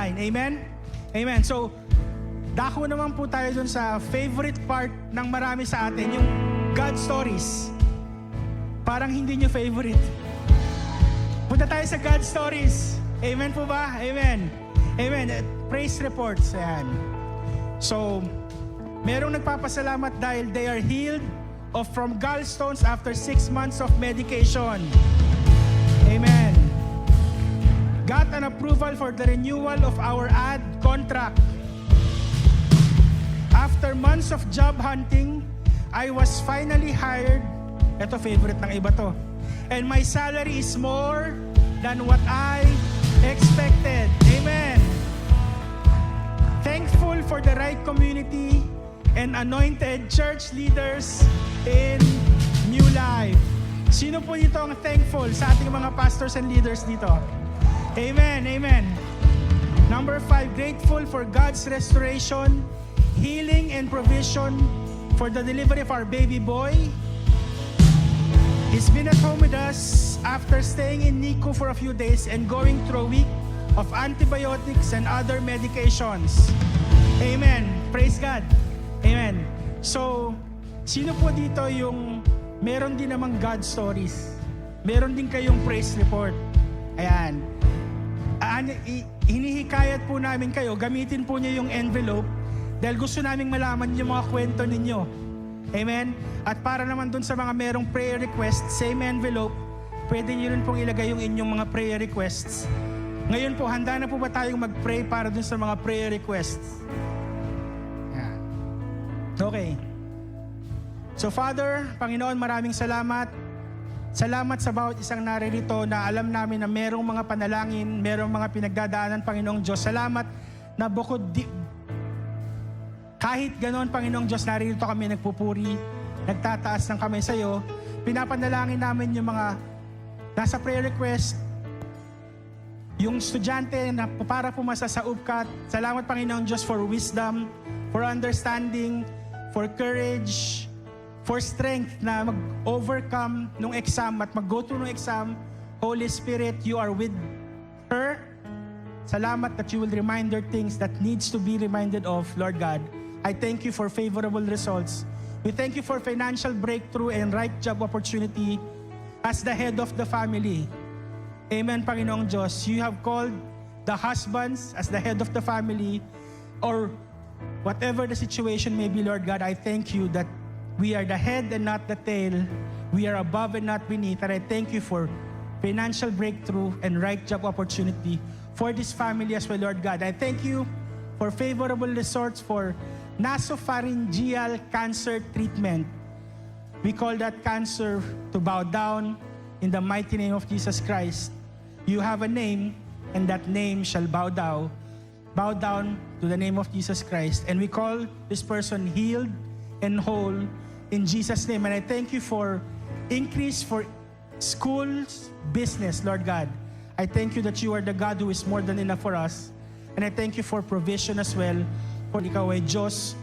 online. Amen? Amen. So, dako naman po tayo dun sa favorite part ng marami sa atin, yung God stories. Parang hindi nyo favorite. Punta tayo sa God stories. Amen po ba? Amen. Amen. Praise reports. Ayan. So, merong nagpapasalamat dahil they are healed of from gallstones after six months of medication. Amen. Got an approval for the renewal of our ad contract. After months of job hunting, I was finally hired. Ito favorite ng iba to. And my salary is more than what I expected. Amen. Thankful for the right community and anointed church leaders in New Life. Sino po dito ang thankful sa ating mga pastors and leaders dito? Amen, amen. Number five, grateful for God's restoration, healing, and provision for the delivery of our baby boy. He's been at home with us after staying in NICU for a few days and going through a week of antibiotics and other medications. Amen. Praise God. Amen. So, sino po dito yung meron din namang God stories? Meron din kayong praise report. Ayan. Aan, i- hinihikayat po namin kayo, gamitin po niyo yung envelope dahil gusto naming malaman yung mga kwento ninyo. Amen? At para naman dun sa mga merong prayer request, same envelope, pwede niyo rin pong ilagay yung inyong mga prayer requests. Ngayon po, handa na po ba tayong mag-pray para dun sa mga prayer requests? Yan. Okay. So Father, Panginoon, maraming salamat. Salamat sa bawat isang naririto na alam namin na merong mga panalangin, merong mga pinagdadaanan, Panginoong Diyos. Salamat na bukod di, kahit ganon, Panginoong Diyos, naririto kami nagpupuri, nagtataas ng kamay sa iyo. Pinapanalangin namin yung mga nasa prayer request, yung estudyante na para pumasa sa UPCAT. Salamat, Panginoong Diyos, for wisdom, for understanding, for courage, for strength na mag-overcome nung exam at mag-go through nung exam. Holy Spirit, you are with her. Salamat that you will remind her things that needs to be reminded of, Lord God. I thank you for favorable results. We thank you for financial breakthrough and right job opportunity as the head of the family. Amen, Panginoong Diyos. You have called the husbands as the head of the family or whatever the situation may be, Lord God, I thank you that we are the head and not the tail. We are above and not beneath. And I thank you for financial breakthrough and right job opportunity for this family as well, Lord God. I thank you for favorable results for nasopharyngeal cancer treatment. We call that cancer to bow down in the mighty name of Jesus Christ. You have a name, and that name shall bow down, bow down to the name of Jesus Christ. And we call this person healed and whole in Jesus' name. And I thank you for increase for schools, business, Lord God. I thank you that you are the God who is more than enough for us. And I thank you for provision as well. For ikaw ay Diyos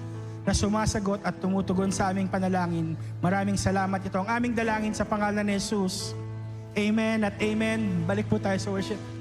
na sumasagot at tumutugon sa aming panalangin. Maraming salamat. Ito ang aming dalangin sa pangalan ni Jesus. Amen at amen. Balik po tayo sa worship.